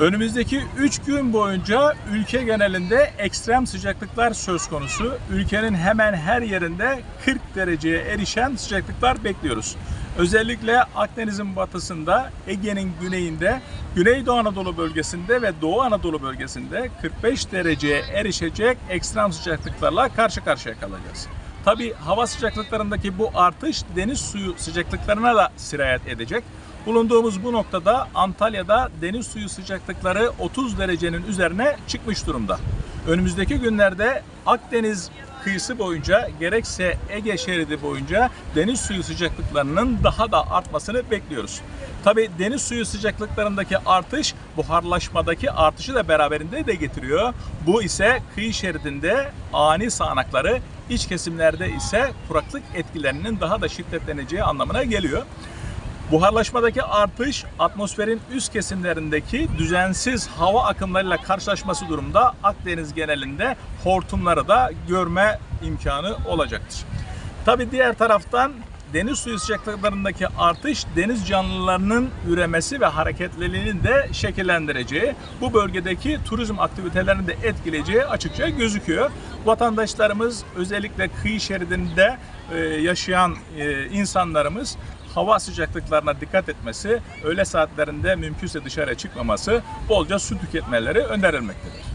Önümüzdeki 3 gün boyunca ülke genelinde ekstrem sıcaklıklar söz konusu. Ülkenin hemen her yerinde 40 dereceye erişen sıcaklıklar bekliyoruz. Özellikle Akdeniz'in batısında, Ege'nin güneyinde, Güneydoğu Anadolu bölgesinde ve Doğu Anadolu bölgesinde 45 dereceye erişecek ekstrem sıcaklıklarla karşı karşıya kalacağız. Tabi hava sıcaklıklarındaki bu artış deniz suyu sıcaklıklarına da sirayet edecek. Bulunduğumuz bu noktada Antalya'da deniz suyu sıcaklıkları 30 derecenin üzerine çıkmış durumda. Önümüzdeki günlerde Akdeniz kıyısı boyunca gerekse Ege şeridi boyunca deniz suyu sıcaklıklarının daha da artmasını bekliyoruz. Tabi deniz suyu sıcaklıklarındaki artış buharlaşmadaki artışı da beraberinde de getiriyor. Bu ise kıyı şeridinde ani sağanakları, iç kesimlerde ise kuraklık etkilerinin daha da şiddetleneceği anlamına geliyor. Buharlaşmadaki artış atmosferin üst kesimlerindeki düzensiz hava akımlarıyla karşılaşması durumda Akdeniz genelinde hortumları da görme imkanı olacaktır. Tabi diğer taraftan deniz suyu sıcaklıklarındaki artış deniz canlılarının üremesi ve hareketliliğini de şekillendireceği, bu bölgedeki turizm aktivitelerini de etkileyeceği açıkça gözüküyor. Vatandaşlarımız özellikle kıyı şeridinde e, yaşayan e, insanlarımız hava sıcaklıklarına dikkat etmesi, öğle saatlerinde mümkünse dışarıya çıkmaması, bolca su tüketmeleri önerilmektedir.